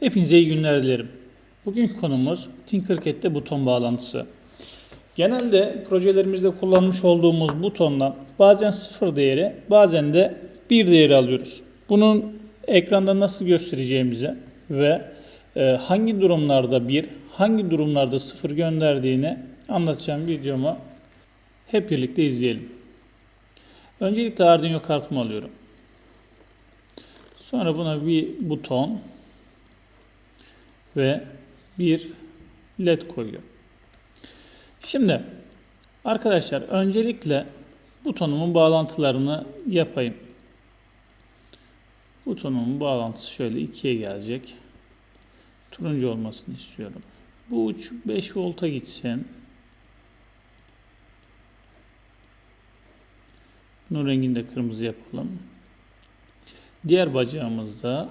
Hepinize iyi günler dilerim. Bugün konumuz Tinkercad'de buton bağlantısı. Genelde projelerimizde kullanmış olduğumuz butondan bazen sıfır değeri bazen de bir değeri alıyoruz. Bunun ekranda nasıl göstereceğimizi ve e, hangi durumlarda bir, hangi durumlarda sıfır gönderdiğini anlatacağım videomu hep birlikte izleyelim. Öncelikle Arduino kartımı alıyorum. Sonra buna bir buton ve bir led koyuyor. Şimdi arkadaşlar öncelikle butonumun bağlantılarını yapayım. Butonumun bağlantısı şöyle ikiye gelecek. Turuncu olmasını istiyorum. Bu uç 5 volta gitsin. Bunun rengini de kırmızı yapalım. Diğer bacağımızda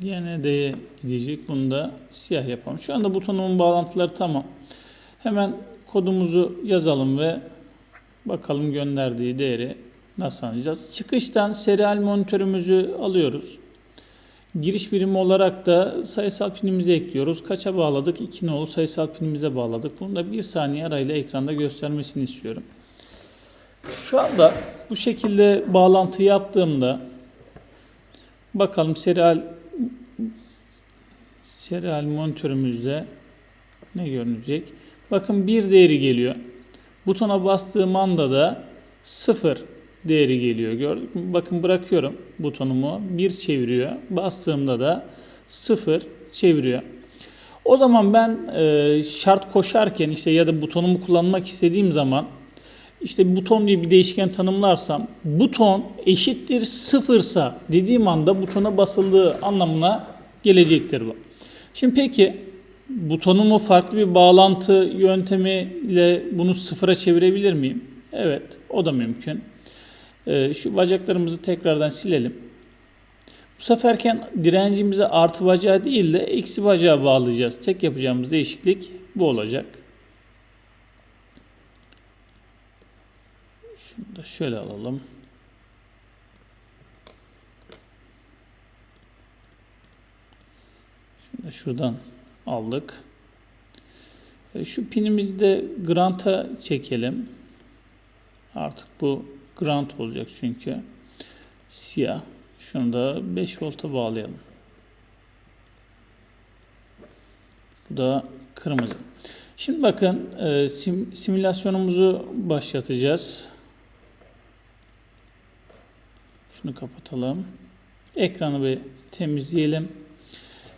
Yine D'ye gidecek. Bunu da siyah yapalım. Şu anda butonumun bağlantıları tamam. Hemen kodumuzu yazalım ve bakalım gönderdiği değeri nasıl anlayacağız. Çıkıştan serial monitörümüzü alıyoruz. Giriş birimi olarak da sayısal pinimizi ekliyoruz. Kaça bağladık? 2 nolu sayısal pinimize bağladık. Bunu da bir saniye arayla ekranda göstermesini istiyorum. Şu anda bu şekilde bağlantı yaptığımda bakalım serial serial monitörümüzde ne görünecek? Bakın bir değeri geliyor. Butona bastığım anda da sıfır değeri geliyor. Gördük mü? Bakın bırakıyorum butonumu. Bir çeviriyor. Bastığımda da sıfır çeviriyor. O zaman ben e, şart koşarken işte ya da butonumu kullanmak istediğim zaman işte buton diye bir değişken tanımlarsam buton eşittir sıfırsa dediğim anda butona basıldığı anlamına gelecektir bu. Şimdi peki butonumu farklı bir bağlantı yöntemiyle bunu sıfıra çevirebilir miyim? Evet, o da mümkün. Ee, şu bacaklarımızı tekrardan silelim. Bu seferken direncimize artı bacağı değil de eksi bacağı bağlayacağız. Tek yapacağımız değişiklik bu olacak. Şunu da şöyle alalım. Şimdi şuradan aldık. E, şu pinimizi de grant'a çekelim. Artık bu grant olacak çünkü. Siyah. Şunu da 5 volta bağlayalım. Bu da kırmızı. Şimdi bakın e, sim, simülasyonumuzu başlatacağız. Şunu kapatalım. Ekranı bir temizleyelim.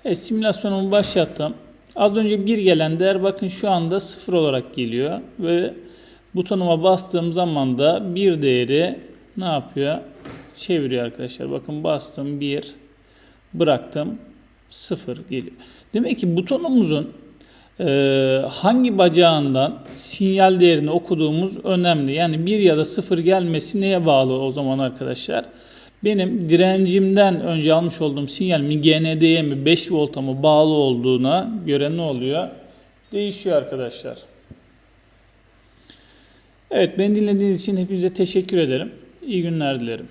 Evet, simülasyonumu başlattım. Az önce bir gelen değer bakın şu anda sıfır olarak geliyor ve butonuma bastığım zaman da bir değeri ne yapıyor? Çeviriyor arkadaşlar. Bakın bastım bir, bıraktım sıfır geliyor. Demek ki butonumuzun hangi bacağından sinyal değerini okuduğumuz önemli. Yani bir ya da sıfır gelmesi neye bağlı o zaman arkadaşlar? benim direncimden önce almış olduğum sinyal mi GND'ye mi 5 volta mı bağlı olduğuna göre ne oluyor? Değişiyor arkadaşlar. Evet beni dinlediğiniz için hepinize teşekkür ederim. İyi günler dilerim.